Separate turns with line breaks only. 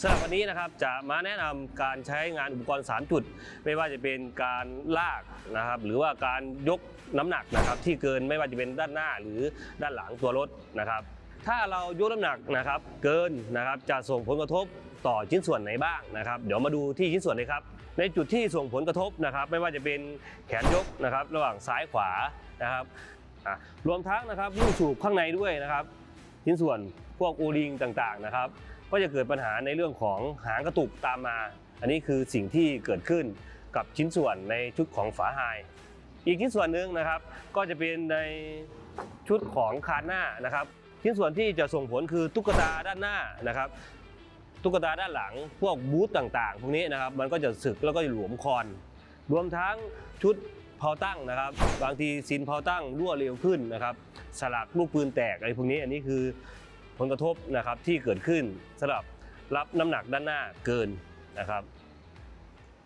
สำหรับวันนี้นะครับจะมาแนะนำการใช้งานอุปกรณ์ 3 จุด ไม่ว่าจะเป็นการลากนะครับหรือว่าการยกน้ำหนักนะครับที่เกินไม่ว่าจะเป็นด้านหน้าหรือด้านหลังตัวรถนะครับ ถ้าเรายกน้ำหนักนะครับเกินนะครับจะส่งผลกระทบต่อชิ้นส่วนไหนบ้างนะครับ เดี๋ยวมาดูที่ชิ้นส่วนเลยครับในจุดที่ส่งผลกระทบนะครับไม่ว่าจะเป็นแขนยกนะครับระหว่างซ้ายขวานะครับรวมทั้งนะครับลูกสูบข้างในด้วยนะครับชิ้นส่วนพวกโอริงต่างๆนะครับ ก็จะเกิดปัญหาในเรื่องของหางกระตุกตามมา อันนี้คือสิ่งที่เกิดขึ้นกับชิ้นส่วนในชุดของฝาไฮอีกชิ้นส่วนหนึ่งนะครับ ก็จะเป็นในชุดของคานหน้านะครับ ชิ้นส่วนที่จะส่งผลคือตุ๊กตาด้านหน้านะครับ ตุ๊กตาด้านหลังพวกบูธต่างๆ พวกนี้นะครับมันก็จะสึกแล้วก็จะหลวมคอน รวมทั้งชุดเพาตั้งนะครับ บางทีซินเพาตั้งรั่วเร็วขึ้นนะครับ สลักลูกปืนแตกอะไรพวกนี้อันนี้คือ ผลกระทบนะครับที่เกิดขึ้นสำหรับรับน้ำหนักด้านหน้าเกินนะครับ